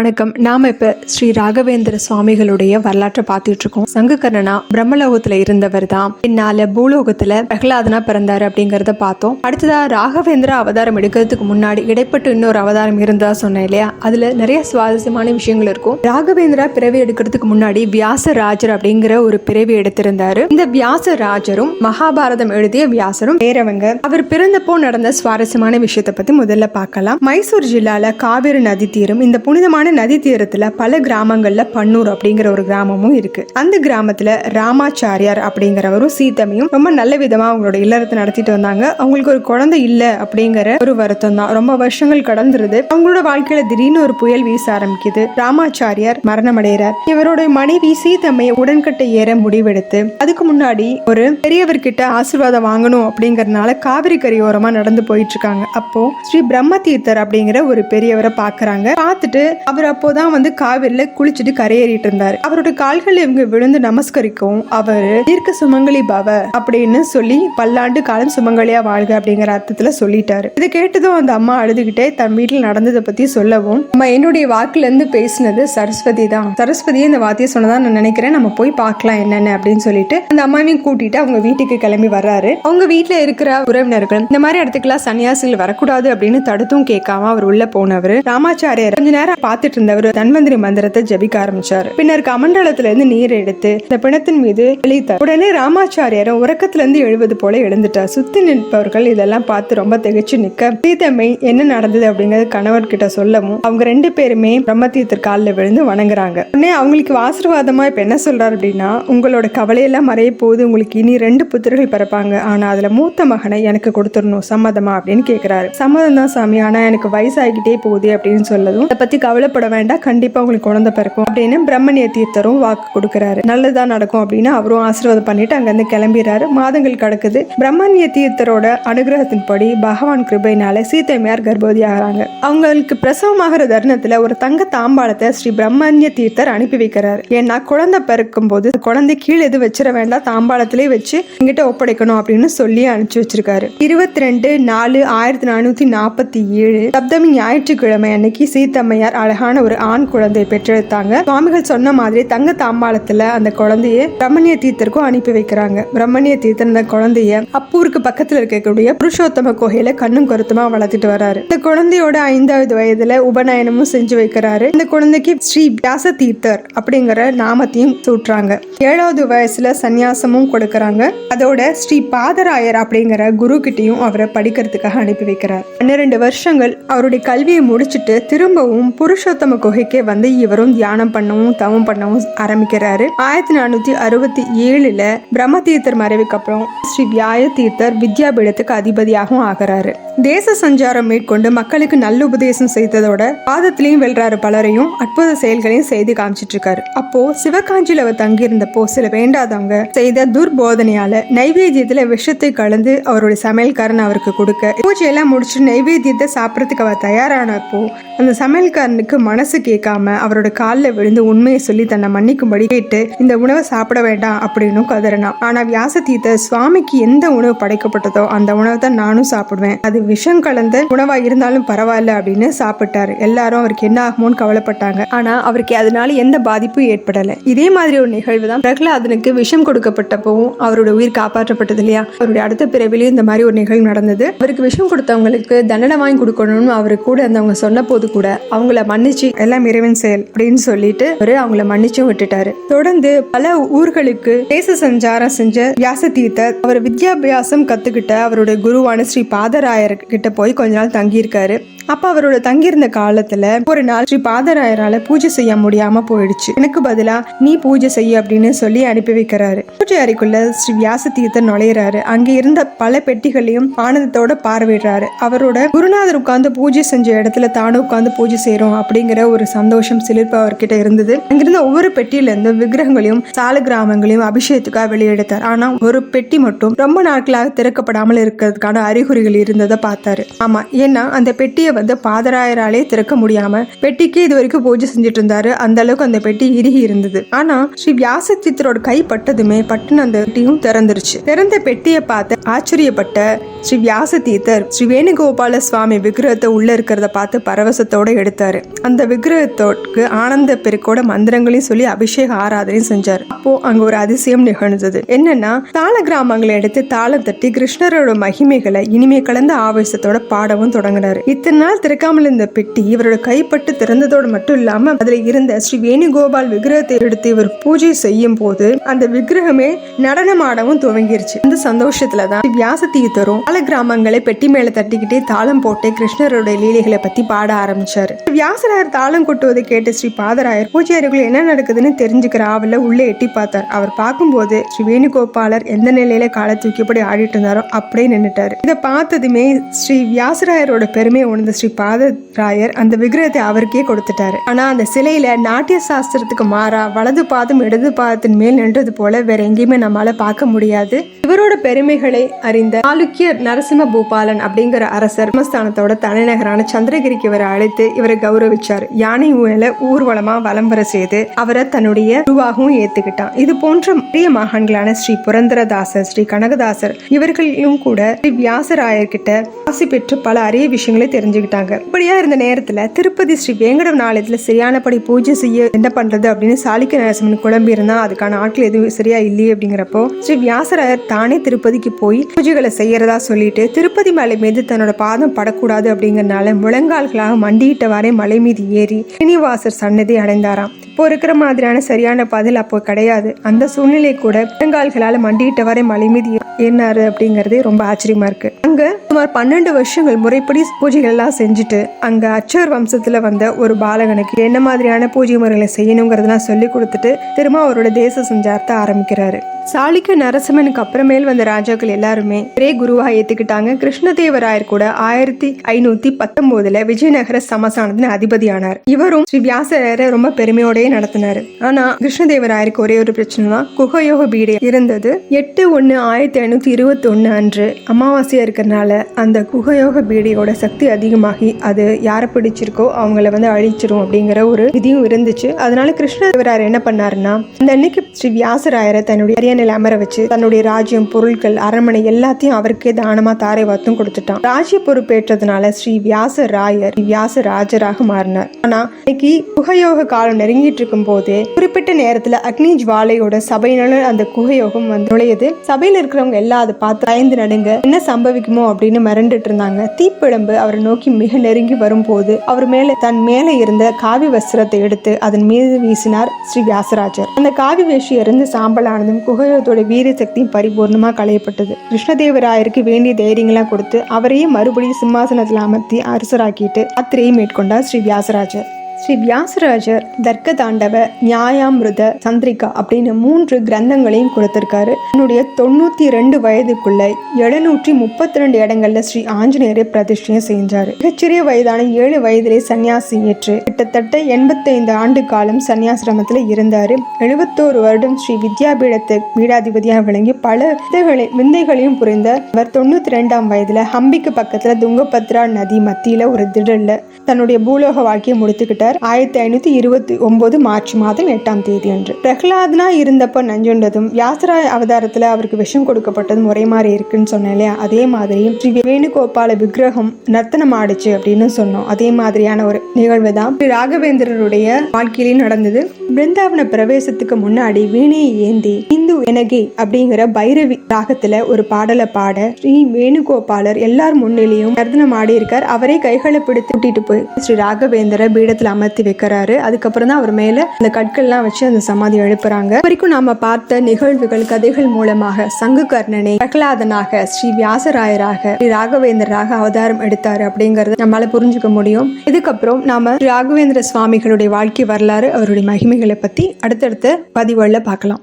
வணக்கம். நாம இப்ப ஸ்ரீ ராகவேந்திர சுவாமிகளுடைய வரலாற்றை பார்த்துட்டு இருக்கோம். சங்ககர்ணனா பிரம்மலோகத்துல இருந்தவர் தான் பின்னால பூலோகத்துல பிரகலாதனா பிறந்தாரு அப்படிங்கறத பார்த்தோம். அடுத்ததா ராகவேந்திர அவதாரம் எடுக்கிறதுக்கு முன்னாடி இடைப்பட்டு இன்னொரு அவதாரம் இருந்தா சொன்னேன் இல்லையா? அதுல நிறைய சுவாரஸ்யமான விஷயங்கள் இருக்கும். ராகவேந்திரா பிறவி எடுக்கிறதுக்கு முன்னாடி வியாசராஜர் அப்படிங்கிற ஒரு பிறவி எடுத்திருந்தாரு. இந்த வியாசராஜரும் மகாபாரதம் எழுதிய வியாசரும் வேறவங்க அவர் பிறந்தப்போ நடந்த சுவாரஸ்யமான விஷயத்தை பத்தி முதல்ல பார்க்கலாம். மைசூர் ஜில்லால காவிரி நதி தீரம் இந்த புனிதமான நதி தீரத்துல பல கிராமங்கள்ல பன்னூர் அப்படிங்கிற ஒரு கிராமமும் இருக்கு. அந்த கிராமத்துல ராமாச்சாரியார் அப்படிங்கிறவரும் சீத்தமையும் ரொம்ப நல்ல விதமா அவங்களோட இல்லறத்தை நடத்திட்டு வந்தாங்க. அவங்களுக்கு ஒரு குழந்தை இல்ல அப்படிங்கிற ஒரு வருத்தம் தான். ரொம்ப வருஷங்கள் கடந்துருது. அவங்களோட வாழ்க்கையில திடீர்னு ஒரு புயல் வீச ஆரம்பிக்குது. ராமாச்சாரியார் மரணம் அடைகிறார் இவருடைய மனைவி சீத்தம்மையை உடன்கட்டை ஏற முடிவெடுத்து அதுக்கு முன்னாடி ஒரு பெரியவர்கிட்ட ஆசீர்வாதம் வாங்கணும் அப்படிங்கறதுனால காவிரி கரையோரமா நடந்து போயிட்டு இருக்காங்க. அப்போ ஸ்ரீ பிரம்ம தீர்த்தர் அப்படிங்கிற ஒரு பெரியவரை பாக்குறாங்க. பார்த்துட்டு அவர் அப்போதான் வந்து காவிரியில் குளிச்சுட்டு கரையேறிட்டு இருந்தாரு. அவரோட கால்கள் இவங்க விழுந்து நமஸ்கரிக்கும் அவர் தீர்க்க சுமங்கலி பவ அப்படின்னு சொல்லி பல்லாண்டு காலம் சுமங்கலியா வாழ்க அப்படிங்கிற அர்த்தத்துல சொல்லிட்டாரு. இதை கேட்டதும் அந்த அம்மா அழுதுகிட்டே தன் வீட்டில் நடந்ததை பத்தி சொல்லவும் நம்ம என்னுடைய வாக்குல இருந்து பேசினது சரஸ்வதி தான். சரஸ்வதியே இந்த வார்த்தையை சொன்னதா நான் நினைக்கிறேன். நம்ம போய் பார்க்கலாம் என்னென்ன அப்படின்னு சொல்லிட்டு அந்த அம்மாவையும் கூட்டிட்டு அவங்க வீட்டுக்கு கிளம்பி வர்றாரு. அவங்க வீட்டுல இருக்கிற உறவினர்கள் இந்த மாதிரி இடத்துக்குலாம் சன்னியாசிகள் வரக்கூடாது அப்படின்னு தடுத்தும் கேட்காம அவர் உள்ள போனவர். ராமாச்சாரியர் கொஞ்ச நேரம் பார்த்து பார்த்துட்டு இருந்தவர் தன்வந்திரி மந்திரத்தை ஜபிக்க ஆரம்பிச்சாரு. பின்னர் கமண்டலத்துல இருந்து நீர் எடுத்து இந்த பிணத்தின் மீது தெளித்தார். உடனே ராமாச்சாரியரும் உறக்கத்துல இருந்து எழுவது போல எழுந்துட்டார். சுத்தி நிற்பவர்கள் இதெல்லாம் பார்த்து ரொம்ப திகைச்சு நிக்க சீதம்மை என்ன நடந்தது? அப்படிங்கறது கணவர் கிட்ட சொல்லவும் அவங்க ரெண்டு பேருமே பிரம்மதீர்த்தர் காலில் விழுந்து வணங்குறாங்க. உடனே அவங்களுக்கு ஆசீர்வாதமா இப்ப என்ன சொல்றாரு அப்படின்னா உங்களோட கவலையெல்லாம் மறைய போகுது. உங்களுக்கு இனி ரெண்டு புத்திரர்கள் பிறப்பாங்க. ஆனா அதுல மூத்த மகனை எனக்கு கொடுத்துடணும். சம்மதமா? அப்படின்னு கேக்குறாரு. சம்மதம் தான் சாமி. ஆனா எனக்கு வயசாகிட்டே போகுது அப்படின்னு சொல்லதும் அதை பத்தி கவலைப்பட வேண்டாம். கண்டிப்பா உங்களுக்கு குழந்தை பிறக்கும் அப்படின்னு பிரம்மணிய தீர்த்தரும் வாக்கு கொடுக்கறாரு. நல்லதா நடக்கும் அப்படின்னு அவரும் ஆசீர்வாதம் பண்ணிட்டு அங்கிருந்து கிளம்பிடுறாரு. மாதங்கள் கடக்குது. பிரம்மணிய தீர்த்தரோட அனுகிரகத்தின்படி பகவான் கிருபையினால சீத்தமையார் கர்ப்பவதி ஆகிறாங்க அவங்களுக்கு பிரசவமாகிற தருணத்துல ஒரு தங்க தாம்பாளத்தை ஸ்ரீ பிரம்மண்ய தீர்த்தர் அனுப்பி வைக்கிறாரு. ஏன்னா குழந்தை பிறக்கும் போது குழந்தை கீழே எது வச்சிட வேண்டாம். தாம்பாளத்திலே வச்சு எங்கிட்ட ஒப்படைக்கணும் அப்படின்னு சொல்லி அனுப்பிச்சு வச்சிருக்காரு. இருபத்தி ரெண்டு நாலு ஆயிரத்தி நானூத்தி நாற்பத்தி ஏழு சப்தமி ஞாயிற்றுக்கிழமை அன்னைக்கு சீத்தம்மையார் அழகான ஒரு ஆண் குழந்தையை பெற்றெடுத்தாங்க. சுவாமிகள் சொன்ன மாதிரி தங்க தாம்பாளத்துல அந்த குழந்தைய பிரம்மணிய தீர்த்தருக்கும் அனுப்பி வைக்கிறாங்க. பிரம்மணிய தீர்த்தர் அந்த குழந்தைய அப்பூருக்கு பக்கத்துல இருக்கக்கூடிய புருஷோத்தம கோயில கண்ணும் கருத்துமா வளர்த்துட்டு வராரு. இந்த குழந்தையோட ஐந்தாவது வயதுல உபநயனமும் செஞ்சு வைக்கிறாரு. இந்த குழந்தைக்கு ஸ்ரீ வியாச தீர்த்தர் அப்படிங்கிற நாமத்தையும் சூட்டுறாங்க. ஏழாவது வயசுல சந்நியாசமும் கொடுக்கறாங்க. அதோட ஸ்ரீ பாதராயர் அப்படிங்கிற குரு கிட்டையும் அவரை படிக்கிறதுக்காக அனுப்பி வைக்கிறார். பன்னிரெண்டு வருஷங்கள் அவருடைய கல்வியை முடிச்சிட்டு திரும்பவும் புருஷ புருஷோத்தம குகைக்கே வந்து இவரும் தியானம் பண்ணவும் தவம் பண்ணவும் ஆரம்பிக்கிறாரு. ஆயிரத்தி நானூத்தி அறுபத்தி ஏழுல பிரம்ம தீர்த்தர் மறைவுக்கு அப்புறம் ஸ்ரீ வியாய தீர்த்தர் வித்யாபீடத்துக்கு அதிபதியாகவும் ஆகிறாரு. தேச சஞ்சாரம் மேற்கொண்டு மக்களுக்கு நல்ல உபதேசம் செய்ததோட பாதத்திலையும் வெல்றாரு பலரையும் அற்புத செயல்களையும் செய்து காமிச்சிட்டு இருக்காரு அப்போ சிவகாஞ்சியில அவர் தங்கியிருந்தப்போ சில வேண்டாதவங்க செய்த துர்போதனையால நைவேத்தியத்துல விஷத்தை கலந்து அவருடைய சமையல்காரன் அவருக்கு கொடுக்க பூஜையெல்லாம் முடிச்சு நைவேத்தியத்தை சாப்பிட்றதுக்கு அவர் தயாரானப்போ அந்த சமையல்காரனுக்கு மனசு கேட்காம அவரோட காலில் விழுந்து உண்மையை சொல்லி தன்னை மன்னிக்கும்படி கேட்டு இந்த உணவை சாப்பிட வேண்டாம் அப்படின்னு கதறினான் ஆனா வியாசதீர்த்தர் சுவாமிக்கு எந்த உணவு படைக்கப்பட்டதோ அந்த உணவை தான் நானும் சாப்பிடுவேன். அது விஷம் கலந்த உணவா இருந்தாலும் பரவாயில்ல அப்படின்னு சாப்பிட்டாரு. எல்லாரும் அவருக்கு என்ன ஆகுமோன்னு கவலைப்பட்டாங்க. ஆனா அவருக்கு அதனால எந்த பாதிப்பும் ஏற்படல. இதே மாதிரி ஒரு நிகழ்வு தான் பிரகலாதனுக்கு விஷம் கொடுக்கப்பட்டப்பவும் அவரோட உயிர் காப்பாற்றப்பட்டது இல்லையா? அவருடைய அடுத்த பிறவிலையும் இந்த மாதிரி ஒரு நிகழ்வு நடந்தது. அவருக்கு விஷம் கொடுத்தவங்களுக்கு தண்டனை வாங்கி கொடுக்கணும்னு அவரு கூட இருந்தவங்க சொன்ன போது கூட அவங்கள மன்னிச்சு எல்லாம் இறைவன் செயல் அப்படின்னு சொல்லிட்டு அவரு அவங்கள மன்னிச்சும் விட்டுட்டாரு. தொடர்ந்து பல ஊர்களுக்கு தேச சஞ்சாரம் செஞ்ச வியாச தீர்த்தர் அவர் வித்யாபியாசம் கத்துக்கிட்ட அவருடைய குருவான ஸ்ரீ பாதராயர் கிட்ட போய் கொஞ்ச நாள் தங்கியிருக்காரு. அப்ப அவரோட தங்கியிருந்த காலத்துல ஒரு நாள் ஸ்ரீ பாதராயரால பூஜை செய்ய முடியாம போயிடுச்சு. எனக்கு பதிலா நீ பூஜை செய்ய அப்படின்னு சொல்லி அனுப்பி வைக்கிறாரு. பூஜை அறைக்குள்ள ஸ்ரீ வியாச தீர்த்தர் நுழையிறாரு. அங்க இருந்த பல பெட்டிகளையும் ஆனந்தத்தோட பார்வையிடுறாரு. அவரோட குருநாதர் உட்கார்ந்து பூஜை செஞ்ச இடத்துல தானும் உட்கார்ந்து பூஜை செய்யறோம் அப்படிங்கிற ஒரு சந்தோஷம் சிலிர்ப்பு அவர்கிட்ட இருந்தது. அங்கிருந்த ஒவ்வொரு பெட்டியில இருந்து விக்கிரகங்களையும் சால கிராமங்களையும் அபிஷேகத்துக்காக வெளியெடுத்தார். ஆனா ஒரு பெட்டி மட்டும் ரொம்ப நாட்களாக திறக்கப்படாமல் இருக்கிறதுக்கான அறிகுறிகள் இருந்ததை பார்த்தாரு. ஆமா ஏன்னா அந்த பெட்டியை வந்து பாதராயராலே திறக்க முடியாம பெட்டிக்கு இது வரைக்கும் பூஜை செஞ்சுட்டு இருந்தாரு அந்த அளவுக்கு அந்த பெட்டி இறுகி இருந்தது. ஆனா ஸ்ரீ வியாசத்தித்தரோட கை பட்டதுமே பட்டுன்னு அந்த பெட்டியும் திறந்துருச்சு. திறந்த பெட்டியை பார்த்து ஆச்சரியப்பட்ட ஸ்ரீ வியாச தீர்த்தர் ஸ்ரீ வேணுகோபால சுவாமி விக்கிரகத்தை உள்ள இருக்கிறத பார்த்து பரவசத்தோட எடுத்தாரு. அந்த விக்கிரகத்தோக்கு ஆனந்த பெருக்கோட மந்திரங்களையும் சொல்லி அபிஷேக ஆராதனையும் செஞ்சார். அப்போ அங்க ஒரு அதிசயம் நிகழ்ந்தது. என்னன்னா தாள கிராமங்களை எடுத்து தாளம் தட்டி கிருஷ்ணரோட மகிமைகளை இனிமே கலந்த ஆவேசத்தோட பாடவும் தொடங்கினார். இத்தனை நாள் திறக்காமல் இருந்த பெட்டி இவரோட கைப்பட்டு திறந்ததோடு மட்டும் இல்லாம அதுல இருந்த ஸ்ரீ வேணுகோபால் விக்கிரகத்தை எடுத்து இவர் பூஜை செய்யும் போது அந்த விக்கிரகமே நடனமாடவும் துவங்கிருச்சு. இந்த சந்தோஷத்துல தான் வியாச தீர்த்தரும் பல கிராமங்களை பெட்டி மேல தட்டிக்கிட்டே தாளம் போட்டு கிருஷ்ணரோட லீலைகளை பத்தி பாட ஆரம்பிச்சாரு. வியாசராயர் தாளம் கொட்டுவதை கேட்ட ஸ்ரீ பாதராயர் பூஜையறைக்குள்ள என்ன நடக்குதுன்னு தெரிஞ்சுக்கிற ஆவல உள்ளே எட்டி பார்த்தார். அவர் பார்க்கும்போது ஸ்ரீ வேணுகோபாலர் எந்த நிலையில காலை தூக்கிப்படி ஆடிட்டு இருந்தாரோ அப்படியே நின்னுட்டாரு. இதை பார்த்ததுமே ஸ்ரீ வியாசராயரோட பெருமை உணர்ந்த ஸ்ரீ பாதராயர் அந்த விக்கிரகத்தை அவருக்கே கொடுத்துட்டாரு. ஆனா அந்த சிலையில நாட்டிய சாஸ்திரத்துக்கு மாறா வலது பாதம் இடது பாதத்தின் மேல் நின்றது போல வேற எங்கேயுமே நம்மளால் பார்க்க முடியாது. இவரோட பெருமைகளை அறிந்த சாளுக்கிய நரசிம்ம பூபாலன் அப்படிங்கிற அரசர் பிரம்மஸ்தானத்தோட தலைநகரான சந்திரகிரிக்கு இவரை அழைத்து இவரை கௌரவிச்சார். யானை ஊழல ஊர்வலமா வலம் வர செய்து அவரை தன்னுடைய குருவாகவும் ஏத்துக்கிட்டான். இது போன்ற பெரிய மகான்களான ஸ்ரீ புரந்தரதாசர் ஸ்ரீ கனகதாசர் இவர்களும் கூட ஸ்ரீ வியாசராயர்கிட்ட ஆசி பெற்று பல அரிய விஷயங்களை தெரிஞ்சுக்கிட்டாங்க. இப்படியா இருந்த நேரத்துல திருப்பதி ஸ்ரீ வேங்கடம் ஆலயத்துல சரியானபடி பூஜை செய்ய என்ன பண்றது அப்படின்னு சாளுக்கிய நரசிம்மன் குழம்பி இருந்தா அதுக்கான ஆட்கள் எதுவும் சரியா இல்லையே அப்படிங்கிறப்போ ஸ்ரீ வியாசராயர் தானே திருப்பதிக்கு போய் பூஜைகளை செய்யறதா சொல்லிட்டு திருப்பதி மலை மீது தன்னோட பாதம் படக்கூடாது அப்படிங்கறனால முழங்கால்களாக மண்டியிட்டவாறே மலை மீது ஏறி ஸ்ரீனிவாசர் சன்னதி அடைந்தாராம். இப்போ இருக்கிற மாதிரியான சரியான பதில் அப்போ கிடையாது. அந்த சூழ்நிலை கூட முழங்கால்களால மண்டியிட்டவாறே மலை மீது ஏறினாரு அப்படிங்கறதே ரொம்ப ஆச்சரியமா இருக்கு. அங்க சுமார் பன்னெண்டு வருஷங்கள் முறைப்படி பூஜைகள் எல்லாம் செஞ்சுட்டு அங்க அச்சர் வம்சத்துல வந்த ஒரு பாலகனுக்கு என்ன மாதிரியான பூஜை முறைகளை செய்யணுங்கிறதெல்லாம் சொல்லி கொடுத்துட்டு திரும்ப அவரோட தேச சஞ்சாரத்தை ஆரம்பிக்கிறாரு. சாளுக்கிய நரசிம்மனுக்கு அப்புறமேல் வந்த ராஜாக்கள் எல்லாருமே ஒரே குருவா ஏத்துக்கிட்டாங்க. கிருஷ்ணதேவராயர் கூட ஆயிரத்தி ஐநூத்தி பத்தொன்பதுல விஜயநகர சமசானத்தின் அதிபதியானார். இவரும் ஸ்ரீ வியாசரரை ரொம்ப பெருமையோட பெருமையோடயே நடத்தினாரு. ஆனா கிருஷ்ணதேவராயருக்கு ஒரே ஒரு பிரச்சனை தான் குகயோக பீடை இருந்தது. எட்டு ஒன்னு ஆயிரத்தி ஐநூத்தி இருபத்தி ஒன்னு அன்று அமாவாசையா இருக்கிறதுனால அந்த குகயோக பீடையோட சக்தி அதிகமாகி அது யாரை பிடிச்சிருக்கோ அவங்கள வந்து அழிச்சிரும் அப்படிங்கிற ஒரு விதியும் இருந்துச்சு. அதனால கிருஷ்ணதேவராயர் என்ன பண்ணாருன்னா அந்த அன்னைக்கு ஸ்ரீ வியாசராயரை தன்னுடைய அரியணையில் அமர வச்சு தன்னுடைய ராஜ்யம் பொருட்கள் அரண்மனை எல்லாத்தையும் அவருக்கே தானமா தாரை வாத்தும் கொடுத்துட்டான். ராஜ்ய பொறுப்பேற்றதுனால ஸ்ரீ வியாச ராயர் வியாச ராஜராக மாறினார். ஆனா இன்னைக்கு குகயோக காலம் நெருங்கிட்டு இருக்கும் போதே குறிப்பிட்ட நேரத்துல அக்னி ஜுவாலையோட சபையினால அந்த குகையோகம் வந்து நுழையுது. சபையில இருக்கிறவங்க எல்லாம் அதை பார்த்து பயந்து நடுங்க என்ன சம்பவிக்குமோ? அப்படின்னு மிரண்டுட்டு இருந்தாங்க. தீப்பிழம்பு அவரை நோக்கி மிக நெருங்கி வரும்போது அவர் மேல தன் மேல இருந்த காவி வஸ்திரத்தை எடுத்து அதன் மீது வீசினார் ஸ்ரீ வியாசராஜர். அந்த காவி வேஷி இருந்து சாம்பலானதும் குகையோத்தோட வீர சக்தியும் பரிபூர்ணமா களையப்பட்டது. கிருஷ்ணதேவராயருக்கு வேண்டிய தைரியங்களாம் கொடுத்து அவரையே மறுபடியும் சிம்மாசனத்தில் அமர்த்தி அரசராக்கிட்டு அத்திரையை மேற்கொண்டார் ஸ்ரீ வியாசராஜர். ஸ்ரீ வியாசராஜர் தர்க்க தாண்டவ நியாயாமிருத சந்திரிகா அப்படின்னு மூன்று கிரந்தங்களையும் கொடுத்திருக்காரு. என்னுடைய தொண்ணூத்தி ரெண்டு வயதுக்குள்ள எழுநூற்றி முப்பத்தி ரெண்டு இடங்கள்ல ஸ்ரீ ஆஞ்சநேயரை பிரதிஷ்டையும் செஞ்சாரு. மிகச்சிறிய வயதான ஏழு வயதிலே சன்னியாசி ஏற்று கிட்டத்தட்ட எண்பத்தைந்து ஆண்டு காலம் சன்னியாசிரமத்தில் இருந்தாரு. எழுபத்தோரு வருடம் ஸ்ரீ வித்யாபீடத்து பீடாதிபதியாக விளங்கி பல வித்தைகளை விந்தைகளையும் புரிந்த அவர் தொண்ணூத்தி ரெண்டாம் வயதுல ஹம்பிக்கு பக்கத்துல துங்கபத்ரா நதி மத்தியில ஒரு திடல்ல தன்னுடைய பூலோக வாழ்க்கையை முடித்துக்கிட்டார். ஆயிரத்தி ஐநூத்தி இருபத்தி ஒன்பது மார்ச் மாதம் எட்டாம் தேதி அன்று பிரகலாதனா இருந்தப்ப நஞ்சுண்டதும் யாசரா அவதாரத்துல அவருக்கு விஷம் கொடுக்கப்பட்டதும் ஒரே மாதிரி இருக்குன்னு சொன்னேன் இல்லையா? அதே மாதிரி ஸ்ரீ வேணுகோபால விக்கிரகம் நர்த்தனம் ஆடுச்சு அப்படின்னு சொன்னோம். அதே மாதிரியான ஒரு நிகழ்வு தான் ஸ்ரீ ராகவேந்திரருடைய வாழ்க்கையிலையும் நடந்தது. பிருந்தாவன பிரவேசத்துக்கு முன்னாடி வீணையை ஏந்தி இந்து எனகே அப்படிங்கிற பைரவி ராகத்துல ஒரு பாடலை பாட ஸ்ரீ வேணுகோபாலர் எல்லார் முன்னிலையும் நர்த்தனம் ஆடி இருக்கார் அவரே கைகளை பிடித்து கூட்டிட்டு போய் ஸ்ரீ ராகவேந்திர அமர் அமர்த்தி வைக்கிறாரு. அதுக்கப்புறம் தான் அவர் மேல அந்த கற்கள்லாம் வச்சு அந்த சமாதி எழுப்புறாங்க. வரைக்கும் நாம பார்த்த நிகழ்வுகள் கதைகள் மூலமாக சங்கு கர்ணனை பிரகலாதனாக ஸ்ரீ வியாசராயராக ஸ்ரீ ராகவேந்தராக அவதாரம் எடுத்தாரு அப்படிங்கறத நம்மளால புரிஞ்சுக்க முடியும். இதுக்கப்புறம் நாம ராகவேந்திர சுவாமிகளுடைய வாழ்க்கை வரலாறு அவருடைய மகிமைகளை பத்தி அடுத்தடுத்த பதிவுகளில் பார்க்கலாம்.